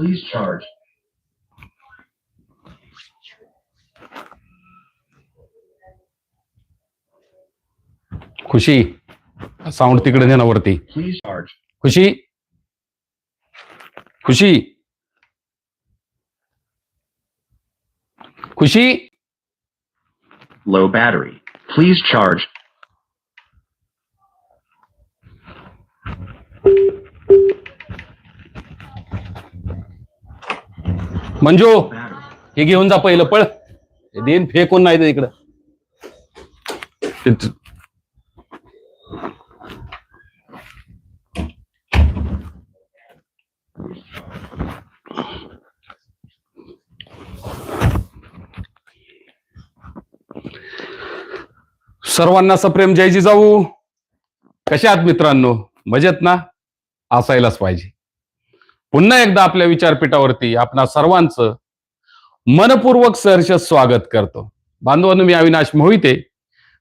Please charge. Khushi sound तिकडे नेणं वरती Please charge. Khushi Khushi Khushi Low battery. Please charge. Manju. हे. घेऊन जा पहिलं पळ. देन फेकून नाही इकडं. सर्वांना सप्रेम जयजी जाऊ. कशा आहात मित्रांनो? मजेत ना? असायलाच पाहिजे. पुन्हा एकदा आपल्या विचारपीठावरती आपणा सर्वांचं मनपूर्वक सहर्ष स्वागत करतो. बांधवांनो मी अविनाश मोहिते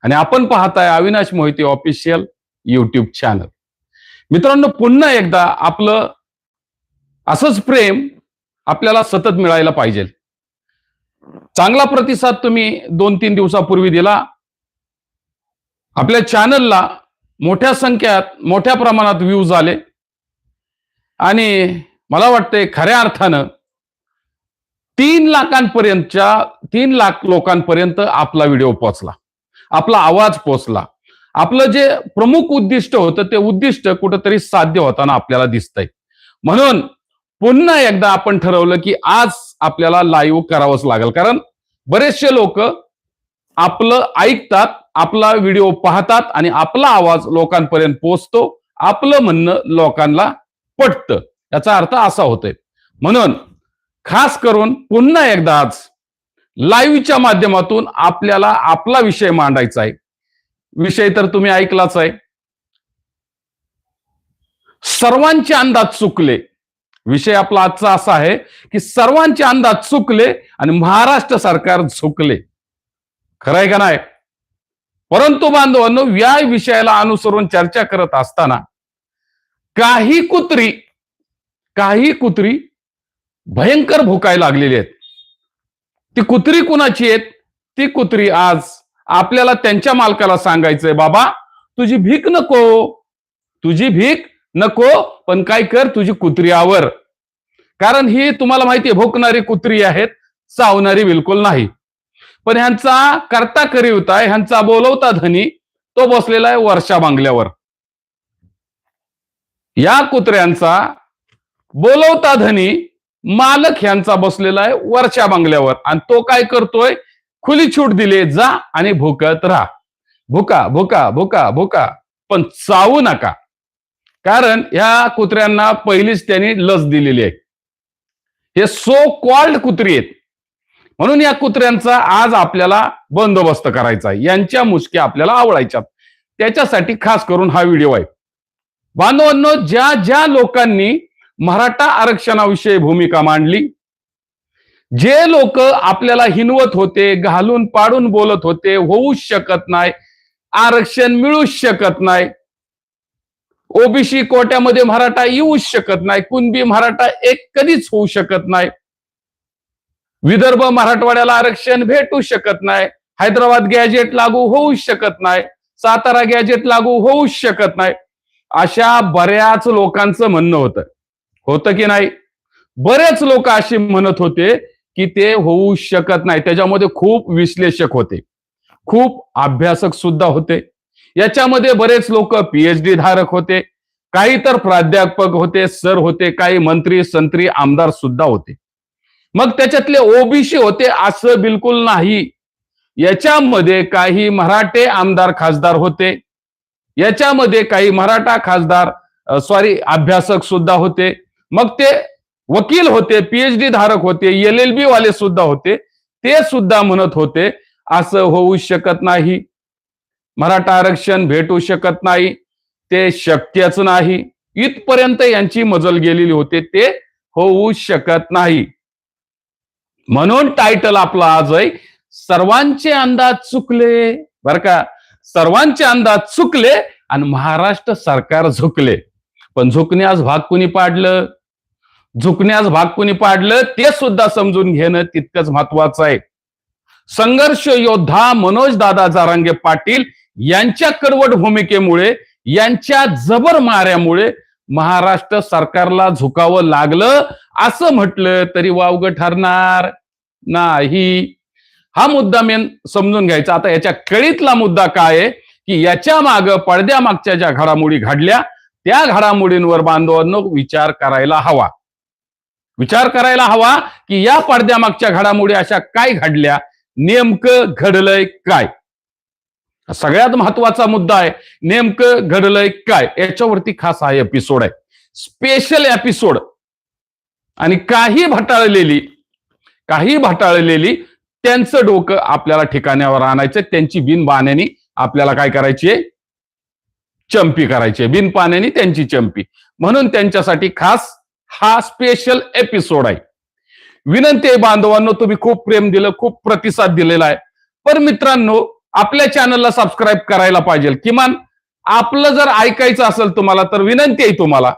आणि आपण पाहताय Avinash Mohite official YouTube channel मित्रांनो पुन्हा एकदा आपलं असंच प्रेम आपल्याला सतत मिळायला पाहिजे. चांगला प्रतिसाद तुम्ही दोन तीन दिवसापूर्वी दिला. आपल्या चॅनलला मोठ्या संख्यात मोठ्या प्रमाणात व्ह्यूज आले. आणि मला वाटतंय खऱ्या अर्थानं तीन लाखांपर्यंतच्या तीन लाख लोकांपर्यंत आपला व्हिडिओ पोचला आपला आवाज पोचला आपलं जे प्रमुख उद्दिष्ट होतं ते उद्दिष्ट कुठंतरी साध्य होताना आपल्याला दिसतंय. म्हणून पुन्हा एकदा आपण ठरवलं की आज आपल्याला लाईव्ह करावंच लागेल. कारण बरेचसे लोक आपलं ऐकतात आपला व्हिडिओ पाहतात आणि आपला आवाज लोकांपर्यंत पोचतो आपलं म्हणणं लोकांना पटतं. याचा अर्थ असा होतोय. म्हणून खास करून पुन्हा एकदा आज लाईव्हच्या माध्यमातून आपल्याला आपला विषय मांडायचा आहे. विषय तर तुम्ही ऐकलाच आहे. सर्वांचे अंदाज चुकले. विषय आपला आजचा असा आहे की सर्वांचे अंदाज चुकले आणि महाराष्ट्र सरकार झुकले. खरं आहे का नाही? परंतु बांधवांनो या विषयाला अनुसरून चर्चा करत असताना काही कुत्री काही कुत्री भयंकर भुकायला लागलेली आहेत. ती कुत्री कुणाची आहेत? ती कुत्री आज आपल्याला त्यांच्या मालकाला सांगायचंय बाबा तुझी भीक नको तुझी भीक नको पण काय कर तुझी कुत्री आवर कारण ही तुम्हाला माहिती भोकणारी कुत्री आहेत चावणारी बिलकुल नाही. पण ह्यांचा करता करीवता ह्यांचा बोलवता धनी तो बसलेला आहे वर्षा बांगल्यावर. या कुत्र्यांचा बोलवता धनी मालक ह्यांचा बसलेला आहे वरच्या बांगल्यावर. आणि तो काय करतोय? खुली छूट दिले जा आणि भुकत राहा. भुका भुका भुका भुका. पण चावू नका. कारण ह्या कुत्र्यांना पहिलीच त्यांनी लस दिलेली आहे. हे सो कॉल्ड कुत्री आहेत. म्हणून या कुत्र्यांचा आज आपल्याला बंदोबस्त करायचा आहे. यांच्या मुसक्या आपल्याला आवडायच्या त्याच्यासाठी खास करून हा व्हिडिओ आहे. बांधवांनो ज्या ज्या लोकांनी मराठा आरक्षणाविषयी भूमिका मांडली. जे लोक आपल्याला हिनवत होते घालून पाडून बोलत होते होऊच शकत नाही आरक्षण मिळूच शकत नाही. ओबीसी कोट्यामध्ये मराठा येऊच शकत नाही कुणबी मराठा एक कधीच होऊ शकत नाही. विदर्भ मराठवाड्याला आरक्षण भेटू शकत नाही हैदराबाद गॅजेट लागू होऊ शकत नाही सातारा गॅजेट लागू होऊ शकत नाही. अशा बऱ्याच लोकांचं म्हणणं होतं. होतं की नाही? बरेच लोक असे म्हणत होते की ते होऊ शकत नाही. त्याच्यामध्ये खूप विश्लेषक होते. खूप अभ्यासक सुद्धा होते. याच्यामध्ये बरेच लोक पीएचडी धारक होते. काही तर प्राध्यापक होते सर होते काही मंत्री संत्री आमदार सुद्धा होते. मग त्याच्यातले ओबीसी होते असं बिलकुल नाही. याच्यामध्ये काही मराठे आमदार खासदार होते. याच्यामध्ये काही मराठा खासदार सॉरी अभ्यासक सुद्धा होते. मग ते वकील होते पीएचडी धारक होते एल एल बी वाले सुद्धा होते ते सुद्धा म्हणत होते असं होऊ शकत नाही. मराठा आरक्षण भेटू शकत नाही. ते शक्यच नाही. इथपर्यंत यांची मजल गेलेली होते ते होऊ शकत नाही. म्हणून टायटल आपला आज आहे सर्वांचे अंदाज चुकले. बर का? सर्वांचे अंदाज चुकले आणि महाराष्ट्र सरकार झुकले. पण झुकण्यास भाग कुणी पाडलं? झुकण्यास भाग कुणी पाडलं ते सुद्धा समजून घेणं तितकंच महत्वाचं आहे. संघर्ष योद्धा मनोज दादा जारांगे पाटील यांच्या कडवट भूमिकेमुळे यांच्या जबर माऱ्यामुळे महाराष्ट्र सरकारला झुकावं लागलं असं म्हटलं तरी वावग ठरणार नाही. हा मुद्दा मेन समजून घ्यायचा. आता याच्या कळीतला मुद्दा काय आहे? की याच्या माग पडद्यामागच्या ज्या घडामोडी घडल्या त्या घडामोडींवर बांधवांनो विचार करायला हवा. विचार करायला हवा की या पडद्यामागच्या घडामोडी अशा काय घडल्या? नेमकं घडलंय काय? सगळ्यात महत्त्वाचा मुद्दा आहे. नेमकं घडलंय काय? याच्यावरती खास हा एपिसोड आहे. स्पेशल एपिसोड आणि काही भटाळलेली काही भटाळलेली त्यांचं डोकं आपल्याला ठिकाण्यावर आणायचं त्यांची बिनबाण्यानी आपल्याला काय करायची आहे चंपी करायची बिनपाण्याने बिन त्यांची चंपी. म्हणून त्यांच्यासाठी खास हा स्पेशल एपिसोड आहे. विनंती आहे बांधवांनो तुम्ही खूप प्रेम दिलं खूप प्रतिसाद दिलेला आहे. पण मित्रांनो आपल्या चॅनलला सबस्क्राईब करायला पाहिजे. किमान आपलं जर ऐकायचं असेल तुम्हाला तर विनंती आहे तुम्हाला.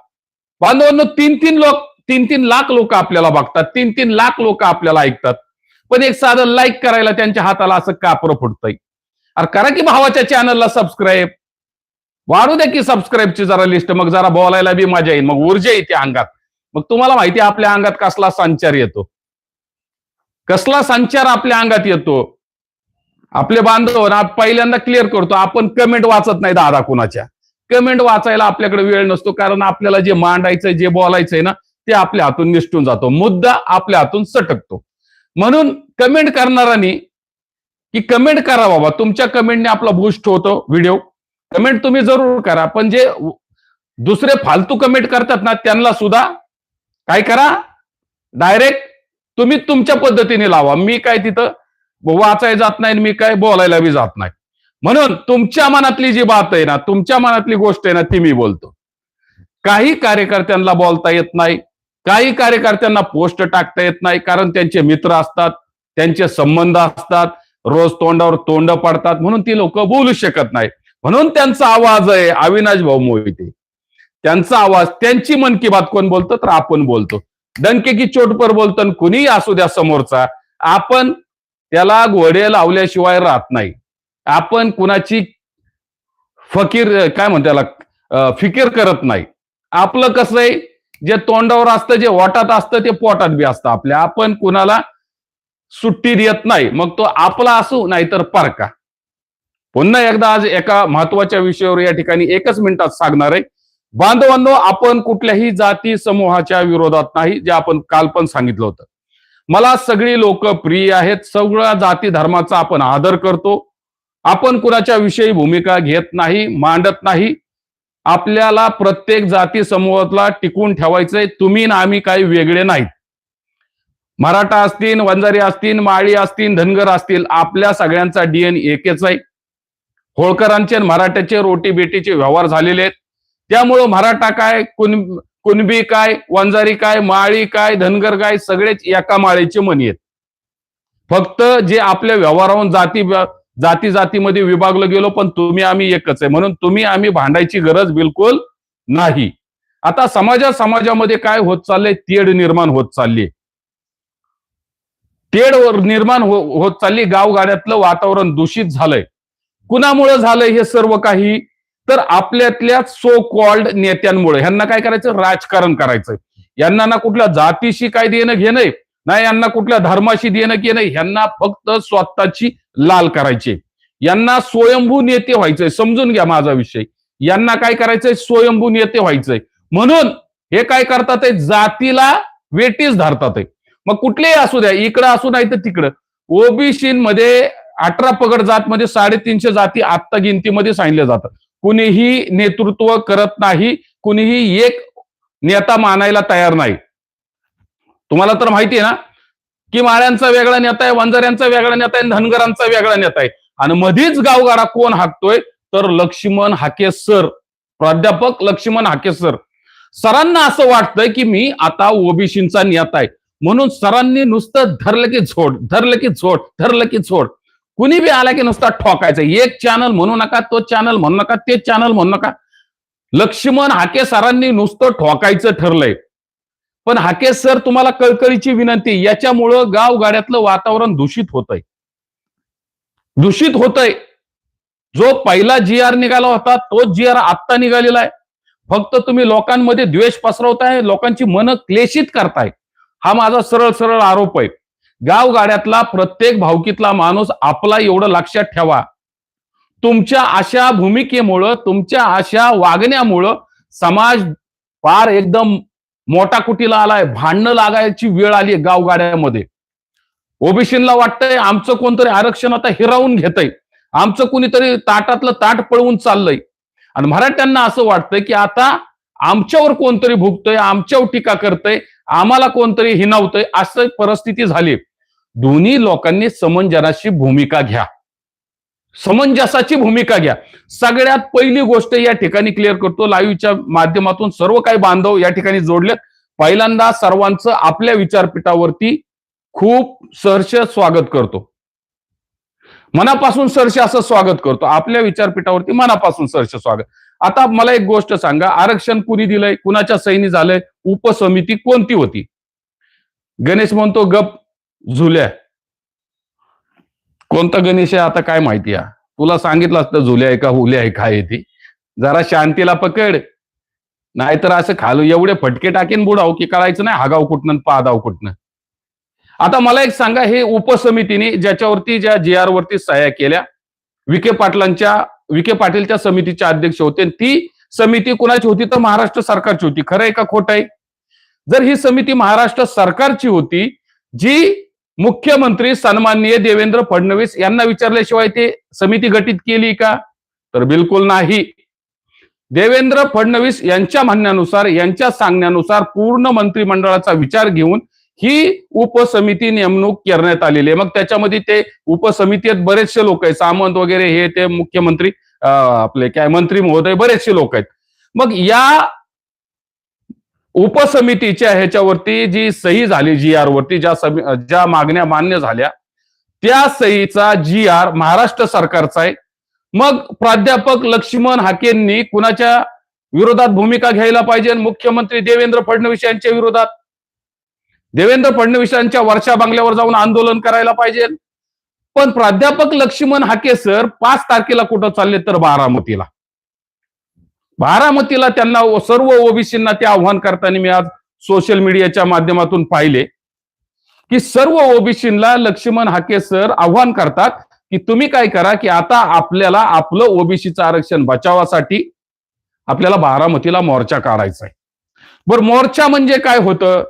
बांधवांनो तीन तीन लोक तीन तीन लाख लोक आपल्याला बघतात तीन तीन लाख लोक आपल्याला ऐकतात. पण एक साधं लाईक करायला त्यांच्या हाताला असं कापरं फुटतंय. अरे करा की भावाच्या चॅनलला सबस्क्राईब वाढू द्या की सबस्क्राईबची जरा लिस्ट मग जरा बोलायला बी मजा येईल. मग ऊर्जा येते अंगात. मग तुम्हाला माहिती आपल्या अंगात कसला संचार येतो? कसला संचार आपल्या अंगात येतो? आपले बांधव ना पहिल्यांदा क्लिअर करतो आपण कमेंट वाचत नाही दादा कुणाच्या. कमेंट वाचायला आपल्याकडे वेळ नसतो कारण आपल्याला जे मांडायचंय जे बोलायचंय ना ते आपल्या हातून निसटून जातो. मुद्दा आपल्या हातून सटकतो. म्हणून कमेंट करणाऱ्यांनी की कमेंट करा बाबा. तुमच्या कमेंटने आपला बूस्ट होतो व्हिडिओ कमेंट तुम्ही जरूर करा. पण जे दुसरे फालतू कमेंट करतात ना त्यांना सुद्धा काय करा? डायरेक्ट तुम्ही तुमच्या पद्धतीने लावा. मी काय तिथं वाचाय जात नाही आणि मी काय बोलायला बी जात नाही. म्हणून तुमच्या मनातली जी बात आहे ना तुमच्या मनातली गोष्ट आहे ना ती मी बोलतो. काही कार्यकर्त्यांना बोलता येत नाही. काही कार्यकर्त्यांना पोस्ट टाकता येत नाही. कारण त्यांचे मित्र असतात त्यांचे संबंध असतात रोज तोंडावर तोंड पडतात. म्हणून ती लोक बोलू शकत नाही. म्हणून त्यांचा आवाज आहे अविनाश भाऊ मोहिते. त्यांचा आवाज त्यांची मन की बात कोण बोलतो? तर आपण बोलतो. डंके की चोट पर बोलतो आणि कुणीही असू द्या समोरचा आपण त्याला घोडे लावल्याशिवाय राहत नाही. आपण कुणाची फकीर काय म्हणते त्याला फिकीर करत नाही. आपलं कसं आहे जे तोंडावर असतं जे वाटात असतं ते पोटात बी असतं आपल्या. आपण कुणाला सुट्टी देत नाही मग तो आपला असू नाहीतर पारका. पुन्हा एकदा आज एका महत्त्वाच्या विषयावर या ठिकाणी एकच मिनिटात सांगणार आहे. बांधवांनो आपण कुठल्याही जाती समूहाच्या विरोधात नाही जे आपण काल पण सांगितलं होतं. मला सगळी लोक प्रिय आहेत सगळ्या जाती धर्माचा आपण आदर करतो. आपण कुणाच्या विषयी भूमिका घेत नाही मांडत नाही. आपल्याला प्रत्येक जाती समूहातला टिकून ठेवायचंय तुम्ही ना आम्ही काही वेगळे नाहीत. मराठा असतील वंजारी असतील माळी असतील धनगर असतील आपल्या सगळ्यांचा डीएन एकेच आहे. होळकरांचे मराठ्याचे रोटी बेटीचे व्यवहार झालेले आहेत. त्यामुळं मराठा काय कुण कुणबी काय वंजारी काय माळी काय धनगर काय सगळेच एका माळेचे मनी आहेत. फक्त जे आपल्या व्यवहाराहून जाती जाती जातीमध्ये विभागलं गेलो पण तुम्ही आम्ही एकच आहे. म्हणून तुम्ही आम्ही भांडायची गरज बिलकुल नाही. आता समाजा समाजामध्ये काय होत चाललंय? तेढ निर्माण होत चालली तेढ निर्माण हो- होत चालली गावगाड्यातलं वातावरण दूषित झालंय. कुणामुळे झालंय हे सर्व काही? तर आपल्यातल्या सो कॉल्ड नेत्यांमुळे ह्यांना काय करायचं? राजकारण करायचं. यांना ना कुठल्या जातीशी काय देणं घेणं ना यांना कुठल्या धर्माशी देणं घेणं ह्यांना फक्त स्वतःची लाल करायची यांना स्वयंभू नेते व्हायचंय. समजून घ्या माझा विषय. यांना काय करायचंय? स्वयंभू नेते व्हायचंय. म्हणून हे काय करतात जातीला वेटीस धरतात मग कुठलेही असू द्या. इकडं असू नाही तर तिकडं. ओबीसी मध्ये अठरा पगड जात मध्ये साडेतीनशे जाती आत्ता गिनतीमध्ये सांगितल्या जातात. कुणीही नेतृत्व करत नाही कुणीही एक नेता मानायला तयार नाही. तुम्हाला तर माहिती आहे ना की माळ्यांचा वेगळा नेता आहे वंजाऱ्यांचा वेगळा नेता आहे धनगरांचा वेगळा नेता आहे. आणि मधीच गावगाडा कोण हाकतोय तर लक्ष्मण हाके सर प्राध्यापक लक्ष्मण हाके सर. सरांना असं वाटतंय की मी आता ओबीसींचा नेता आहे. म्हणून सरांनी नुसतं धरलं की झोड धरलं की झोड धरलं की झोड. कुणी बी आला की नुसता ठोकायचं. एक चॅनल म्हणू नका तो चॅनल म्हणू नका ते चॅनल म्हणू नका. लक्ष्मण हाके सरांनी नुसतं ठोकायचं ठरलंय. पण हाके सर तुम्हाला कळकळीची विनंती याच्यामुळं गाव गाड्यातलं वातावरण दूषित होतंय. दूषित होतंय. जो पहिला जी आर निघाला होता तोच जी आर आत्ता निघालेला आहे. फक्त तुम्ही लोकांमध्ये द्वेष पसरवताय लोकांची मन क्लेशित करताय. हा माझा सरळ सरळ आरोप आहे. गाव गाड्यातला प्रत्येक भावकीतला माणूस आपला एवढं लक्षात ठेवा. तुमच्या अशा भूमिकेमुळं तुमच्या अशा वागण्यामुळं समाज फार एकदम मोठा कुटीला आलाय भांडणं लागायची वेळ आली गाव गाड्यामध्ये. ओबीसीला वाटतंय आमचं कोणतरी आरक्षण आता हिरावून घेतय. आमचं कुणीतरी ताटातलं ताट पळवून चाललंय. आणि मराठ्यांना असं वाटतंय की आता आमच्यावर कोणतरी भुगतोय आमच्यावर टीका करतय आम्हाला कोणतरी हिनावतंय असं परिस्थिती झाली दोन्ही लोकांनी समंजनाची भूमिका घ्या. समंजसाची भूमिका घ्या. सगळ्यात पहिली गोष्ट या ठिकाणी क्लिअर करतो. लाईव्हच्या माध्यमातून सर्व काही बांधव या ठिकाणी जोडलेत. पहिल्यांदा सर्वांचं आपल्या विचारपीठावरती खूप सहर्ष स्वागत करतो. मनापासून सरसे असं स्वागत करतो. आपल्या विचारपीठावरती मनापासून सरसे स्वागत. आता मला एक गोष्ट सांगा. आरक्षण कुणी दिलंय? कुणाच्या सैनी झालंय? उपसमिती कोणती होती? गणेश म्हणतो गप. झुल्या. कोणता गणेश आहे आता काय माहिती आहे? तुला सांगितलं असतं झुल्या आहे का हुल्या आहे काय आहे ती. जरा शांतीला पकड. नाहीतर असं खालू एवढे फटके टाकेन बुडाव की कळायचं नाही हागाव कुठनं पादाव कुठनं. आता मला एक सांगा हे उपसमितीने ज्याच्यावरती ज्या जी आर वरती सह्या केल्या विखे पाटलांच्या विखे पाटीलच्या समितीचे अध्यक्ष होते. ती समिती कुणाची होती? तर महाराष्ट्र सरकारची होती. खरं आहे का खोट आहे? जर ही समिती महाराष्ट्र सरकारची होती जी मुख्यमंत्री सन्माननीय देवेंद्र फडणवीस यांना विचारल्याशिवाय ते समिती गठीत केली का? तर बिलकुल नाही. देवेंद्र फडणवीस यांच्या म्हणण्यानुसार यांच्या सांगण्यानुसार पूर्ण मंत्रिमंडळाचा विचार घेऊन ही उपसमिती नेमणूक करण्यात आलेली आहे. मग त्याच्यामध्ये ते उपसमितीत बरेचसे लोक आहेत. सामंत वगैरे हे ते मुख्यमंत्री आपले काय मंत्री महोदय बरेचसे लोक आहेत. मग या उपसमितीच्या ह्याच्यावरती जी सही झाली जी आर वरती ज्या ज्या मागण्या मान्य झाल्या त्या सहीचा जी आर महाराष्ट्र सरकारचा आहे. मग प्राध्यापक लक्ष्मण हाकेंनी कुणाच्या विरोधात भूमिका घ्यायला पाहिजे? मुख्यमंत्री देवेंद्र फडणवीस यांच्या विरोधात? देवेंद्र फडणवीसांच्या वर्षा बांगल्यावर जाऊन आंदोलन करायला पाहिजे. पण प्राध्यापक लक्ष्मण हाके सर पाच तारखेला कुठं चालले तर बारामतीला? बारामतीला त्यांना सर्व ओबीसींना ते आव्हान करताना मी आज सोशल मीडियाच्या माध्यमातून पाहिले की सर्व ओबीसींना लक्ष्मण हाके सर आव्हान करतात की तुम्ही काय करा की आता आपल्याला आपलं ओबीसीचं आरक्षण बचावासाठी आपल्याला बारामतीला मोर्चा काढायचा आहे. बरं मोर्चा म्हणजे काय होतं?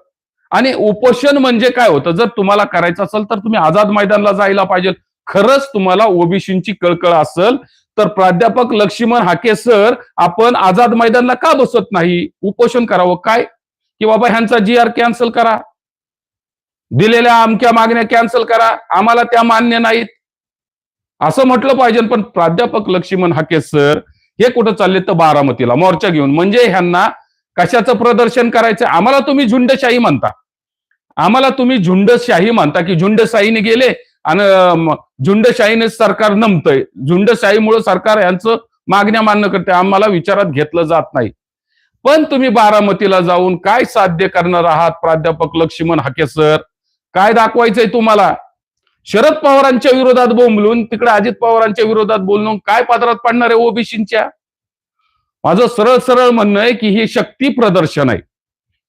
आणि उपोषण म्हणजे काय होतं? जर तुम्हाला करायचं असेल तर तुम्ही आझाद मैदानला जायला पाहिजे. खरंच तुम्हाला ओबीसींची कळकळ असेल. तर प्राध्यापक लक्ष्मण हाके सर आपण आझाद मैदानला का बसत नाही? उपोषण करावं काय? की बाबा ह्यांचा जी आर कॅन्सल करा. दिलेल्या अमक्या मागण्या कॅन्सल करा. आम्हाला त्या मान्य नाहीत. असं म्हटलं पाहिजे. पण प्राध्यापक लक्ष्मण हाके सर हे कुठं चालले तर बारामतीला? मोर्चा घेऊन. म्हणजे ह्यांना कशाचं प्रदर्शन करायचं? आम्हाला तुम्ही झुंडशाही म्हणता. आम्हाला तुम्ही झुंडशाही म्हणता की झुंडशाहीने गेले आणि झुंडशाहीने सरकार नमतंय. झुंडशाहीमुळे सरकार यांचं मागण्या मान्य करते आम्हाला विचारात घेतलं जात नाही. पण तुम्ही बारामतीला जाऊन काय साध्य करणार आहात प्राध्यापक लक्ष्मण हाके सर? काय दाखवायचंय तुम्हाला? शरद पवारांच्या विरोधात बोंबलून तिकडे अजित पवारांच्या विरोधात बोलून काय पात्रात पडणार आहे ओबीसींच्या? माझं सरळ सरळ म्हणणं आहे की हे शक्ती प्रदर्शन आहे.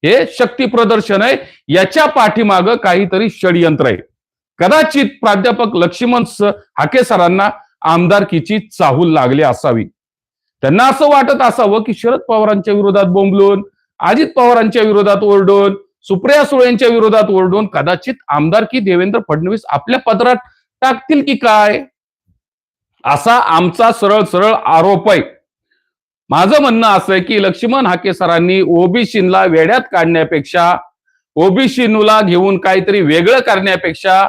हे शक्ती प्रदर्शन आहे. याच्या पाठीमागं काहीतरी षडयंत्र आहे. कदाचित प्राध्यापक लक्ष्मण हाके सरांना आमदारकीची चाहूल लागली असावी. त्यांना असं वाटत असावं की शरद पवारांच्या विरोधात बोंबलून अजित पवारांच्या विरोधात ओरडून सुप्रिया सुळेंच्या विरोधात ओरडून कदाचित आमदारकी देवेंद्र फडणवीस आपल्या पदरात टाकतील की काय? असा आमचा सरळ सरळ आरोप आहे. माझं म्हणणं असं आहे की लक्ष्मण हाके सरांनी ओबीसीला वेड्यात काढण्यापेक्षा ओबीसीनुला घेऊन काहीतरी वेगळं करण्यापेक्षा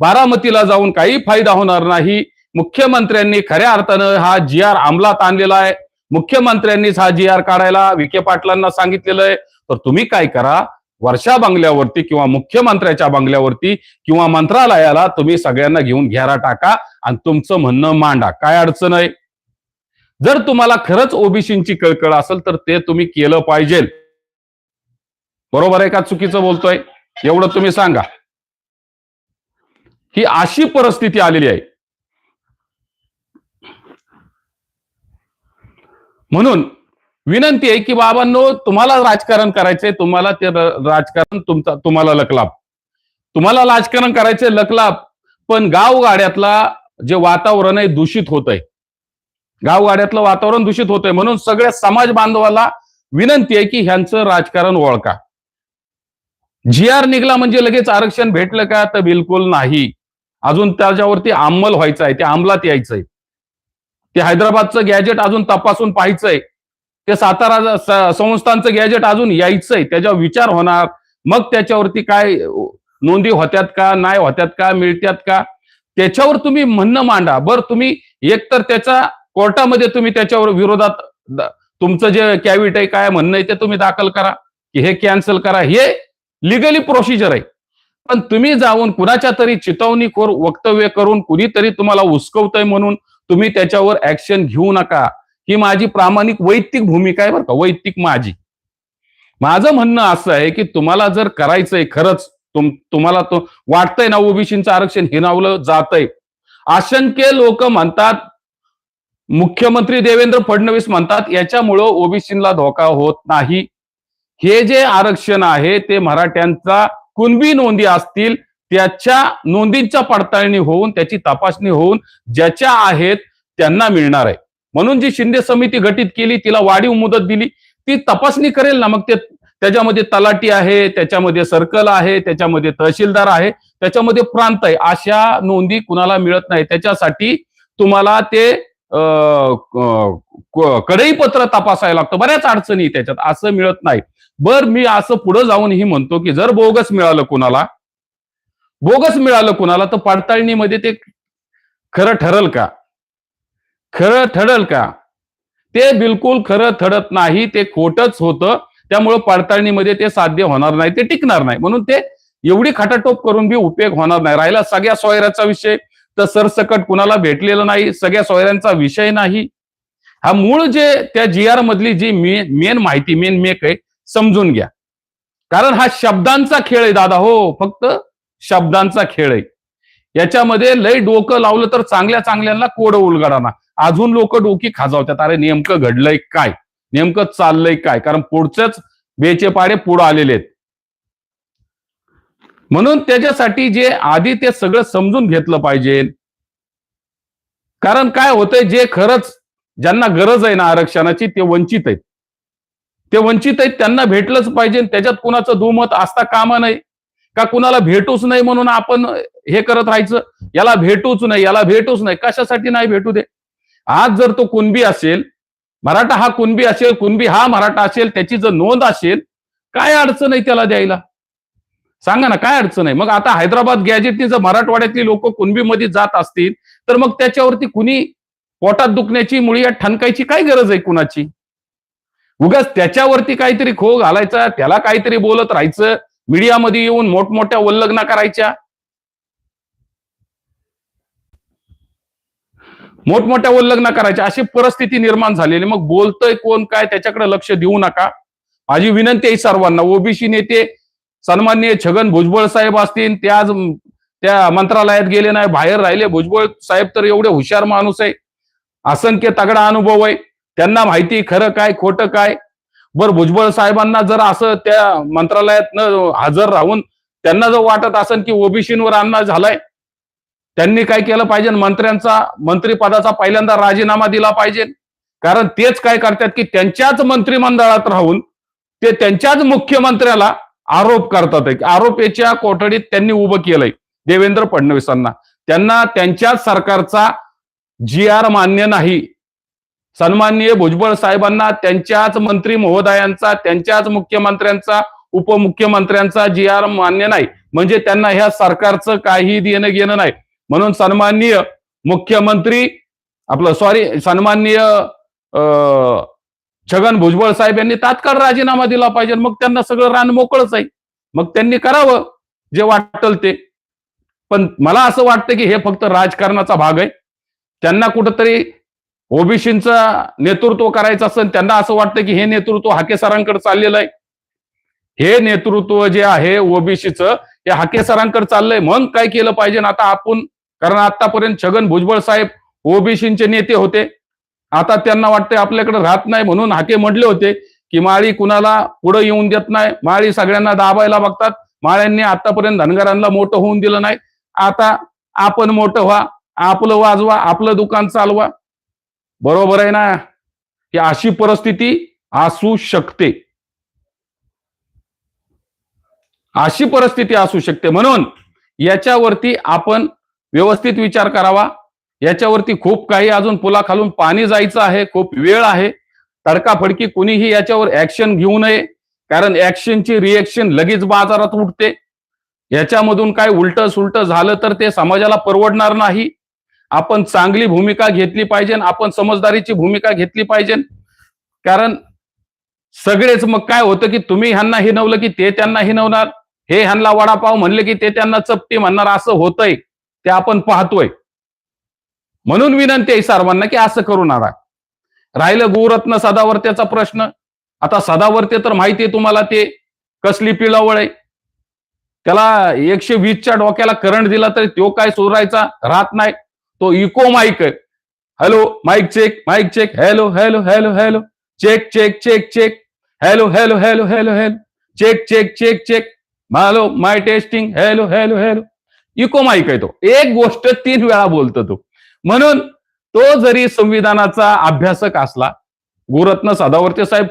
बारामतीला जाऊन काही फायदा होणार नाही. मुख्यमंत्र्यांनी खऱ्या अर्थानं हा जी आर अंमलात आणलेला आहे. मुख्यमंत्र्यांनीच हा जी आर काढायला विखे पाटलांना सांगितलेलं आहे. तर तुम्ही काय करा? वर्षा बंगल्यावरती किंवा मुख्यमंत्र्याच्या बंगल्यावरती किंवा मंत्रालयाला तुम्ही सगळ्यांना घेऊन घेरा टाका आणि तुमचं म्हणणं मांडा. काय अडचण आहे? जर तुम्हाला खरंच ओबीसींची कळकळ असेल तर ते तुम्ही केलं पाहिजे. बरोबर आहे का चुकीचं बोलतोय? एवढं तुम्ही सांगा. ही अशी परिस्थिती आलेली आहे. म्हणून विनंती आहे की बाबांनो तुम्हाला राजकारण करायचंय तुम्हाला ते राजकारण तुमचा तुम्हाला लकलाप. तुम्हाला राजकारण करायचंय लकलाप. पण गावगाड्यातला जे वातावरण आहे दूषित होत आहे गावगाड्यातलं वातावरण दूषित होतंय. म्हणून सगळ्या समाज बांधवाला विनंती आहे की ह्यांचं राजकारण ओळखा. जी आर निघला म्हणजे लगेच आरक्षण भेटलं का? तर बिलकुल नाही. अजून त्याच्यावरती अंमल व्हायचं आहे ते अंमलात यायचंय. ते हैदराबादचं गॅजेट अजून तपासून पाहायचंय. ते सातारा संस्थांचं गॅजेट अजून यायचंय त्याच्यावर विचार होणार. मग त्याच्यावरती काय नोंदी होत्यात का नाही होत्यात का मिळत्यात का? त्याच्यावर तुम्ही म्हणणं मांडा. बरं तुम्ही एकतर त्याचा कोर्टामध्ये तुम्ही त्याच्यावर विरोधात तुमचं जे कॅविट आहे काय म्हणणं आहे ते तुम्ही दाखल करा. की हे कॅन्सल करा. हे लिगली प्रोसिजर आहे. पण तुम्ही जाऊन कुणाच्या तरी चितवणीखोर वक्तव्य करून कुणीतरी तुम्हाला उस्कवतंय म्हणून तुम्ही त्याच्यावर ऍक्शन घेऊ नका. ही माझी प्रामाणिक वैयक्तिक भूमिका आहे बरं का वैयक्तिक माझी. माझं म्हणणं असं आहे की तुम्हाला जर करायचंय खरंच तुम तुम्हाला तो वाटतंय ना ओबीसीचं आरक्षण हिनावलं जातंय. असंख्य लोक म्हणतात मुख्यमंत्री देवेंद्र फडणवीस म्हणतात याच्यामुळं ओबीसीला धोका होत नाही. हे जे आरक्षण आहे ते मराठ्यांचा कुणबी नोंदी असतील त्याच्या नोंदींच्या पडताळणी होऊन त्याची तपासणी होऊन ज्याच्या आहेत त्यांना मिळणार आहे. म्हणून जी शिंदे समिती गठीत केली तिला वाढीव मुदत दिली ती तपासणी करेल ना मग ते त्याच्यामध्ये तलाटी आहे त्याच्यामध्ये सर्कल आहे त्याच्यामध्ये तहसीलदार आहे त्याच्यामध्ये प्रांत आहे. अशा नोंदी कुणाला मिळत नाही. त्याच्यासाठी तुम्हाला ते कडई पत्र तपासायला लागतं. बऱ्याच अडचणी त्याच्यात. असं मिळत नाही. बर मी असं पुढे जाऊन ही म्हणतो की जर बोगस मिळालं कुणाला बोगस मिळालं कुणाला तर पडताळणीमध्ये ते खरं ठरल का? खरं ठरल का? ते बिलकुल खरं ठरत नाही. ते खोटच होतं. त्यामुळं पडताळणीमध्ये ते साध्य होणार नाही. ते टिकणार नाही. म्हणून ते एवढी खाटाटोप करून बी उपयोग होणार नाही. राहिला सगळ्या सोयऱ्याचा विषय. तर सरसकट कुणाला भेटलेलं नाही सगळ्या सोयऱ्यांचा विषय नाही. हा मूळ जे त्या जी आर मधली जी मेन माहिती मेन मेक आहे समजून घ्या. कारण हा शब्दांचा खेळ आहे दादा हो फक्त शब्दांचा खेळ आहे. याच्यामध्ये लय डोकं लावलं तर चांगल्या चांगल्यांना कोड उलगडाना. अजून लोक डोकी खाजावतात अरे नेमकं घडलंय काय? नेमकं चाललंय काय? कारण पुढचेच बेचे पाडे पुढे आलेले आहेत. म्हणून त्याच्यासाठी जे आधी ते सगळं समजून घेतलं पाहिजे. कारण काय होतंय जे खरंच ज्यांना गरज आहे ना आरक्षणाची ते वंचित आहेत. ते वंचित आहेत त्यांना भेटलंच पाहिजे त्याच्यात कुणाचं दुमत असता कामा नाही का कुणाला भेटूच नाही म्हणून आपण हे करत राहायचं? याला भेटूच नाही याला भेटूच नाही कशासाठी नाही भेटू दे? आज जर तो कुणबी असेल मराठा हा कुणबी असेल कुणबी हा मराठा असेल त्याची जर नोंद असेल काय अडचण आहे त्याला द्यायला? सांगा ना काय अडचण आहे? मग आता हैदराबाद गॅजेटनी जर मराठवाड्यातली लोक कुणबीमध्ये जात असतील तर मग त्याच्यावरती कुणी पोटात दुखण्याची मुळी ठणकायची काय गरज आहे कुणाची? उगाच त्याच्यावरती काहीतरी खो घालायचा त्याला काहीतरी बोलत राहायचं मीडियामध्ये येऊन मोठमोठ्या उल्लग्ना करायच्या. मोठमोठ्या उल्लग्ना करायच्या अशी परिस्थिती निर्माण झालेली. मग बोलतोय कोण काय त्याच्याकडे लक्ष देऊ नका. माझी विनंती आहे सर्वांना ओबीसी नेते सन्मान्य छगन भुजबळ साहेब असतील ते आज त्या मंत्रालयात गेले नाही बाहेर राहिले. भुजबळ साहेब तर एवढे हुशार माणूस आहे. असंख्य तगडा अनुभव आहे. त्यांना माहिती खरं काय खोटं काय. बर भुजबळ साहेबांना जर असं त्या मंत्रालयात हजर राहून त्यांना जर वाटत असेल की ओबीसीवर अन्याय झालाय त्यांनी काय केलं पाहिजे? मंत्र्यांचा मंत्रिपदाचा पहिल्यांदा राजीनामा दिला पाहिजे. कारण तेच काय करतात की त्यांच्याच मंत्रिमंडळात राहून ते त्यांच्याच मुख्यमंत्र्याला आरोप करतात. आरोपीच्या कोठडीत त्यांनी उभं केलंय. देवेंद्र फडणवीसांना. त्यांना त्यांच्याच सरकारचा जी आर मान्य नाही. सन्माननीय भुजबळ साहेबांना त्यांच्याच मंत्री महोदयांचा त्यांच्याच मुख्यमंत्र्यांचा उपमुख्यमंत्र्यांचा जी आर मान्य नाही. म्हणजे त्यांना ह्या सरकारचं काही देणं घेणं नाही. म्हणून सन्माननीय मुख्यमंत्री आपलं सॉरी सन्माननीय छगन भुजबळ साहेब यांनी तात्काळ राजीनामा दिला पाहिजे मग त्यांना सगळं रान मोकळच आहे. मग त्यांनी करावं जे वाटल ते. पण मला असं वाटतं की हे फक्त राजकारणाचा भाग आहे. त्यांना कुठंतरी ओबीसींचं नेतृत्व करायचं असेल त्यांना असं वाटतं की हे नेतृत्व हाकेसरांकडे चाललेलं आहे. हे नेतृत्व जे आहे ओबीसीचं हे हाकेसरांकडे चाललंय. मग काय केलं पाहिजे? आता आपण कारण आतापर्यंत छगन भुजबळ साहेब ओबीसींचे नेते होते. आता त्यांना वाटतंय आपल्याकडे राहत नाही म्हणून हाके म्हटले होते की माळी कुणाला पुढे येऊन देत नाही. माळी सगळ्यांना दाबायला बघतात. माळ्यांनी आतापर्यंत धनगरांना मोठं होऊन दिलं नाही. आता आपण मोठं व्हा आपलं वाजवा आपलं दुकान चालवा. बरोबर आहे ना? की अशी परिस्थिती असू शकते. अशी परिस्थिती असू शकते. म्हणून याच्यावरती आपण व्यवस्थित विचार करावा. याच्यावरती खूप काही अजून पुलाखालून पाणी जायचं आहे खूप वेळ आहे. तडकाफडकी कुणीही याच्यावर ऍक्शन घेऊ नये कारण ऍक्शनची रिएक्शन लगेच बाजारात उठते. याच्यामधून काय उलट सुलट झालं तर ते समाजाला परवडणार नाही. आपण चांगली भूमिका घेतली पाहिजे आपण समजदारीची भूमिका घेतली पाहिजे. कारण सगळेच मग काय होतं की तुम्ही ह्यांना हिनवलं की ते त्यांना हिनवणार हे ह्यांना वडापाव म्हणले की ते त्यांना चपटी म्हणणार असं होतंय. ते आपण पाहतोय. म्हणून विनंती आहे सर्वांना की असं करू नका. राहिलं गोरत्न सदावर्त्याचा प्रश्न. आता सदावर्ते तर माहिती आहे तुम्हाला ते कसली पिळावळ आहे. त्याला एकशे वीसच्या डोक्याला करंट दिला तरी तो काय सुधारायचा राहत नाही. तो इको माईक आहे. Hello mic check mic check hello hello hello hello check check check check hello hello hello hello hello check check check check hello my testing hello hello hello echo mic आहे तो. एक गोष्ट तीन वेळा बोलतो तो. म्हणून तो जरी संविधानाचा अभ्यासक असला गुरत्न सदावर्ते साहेब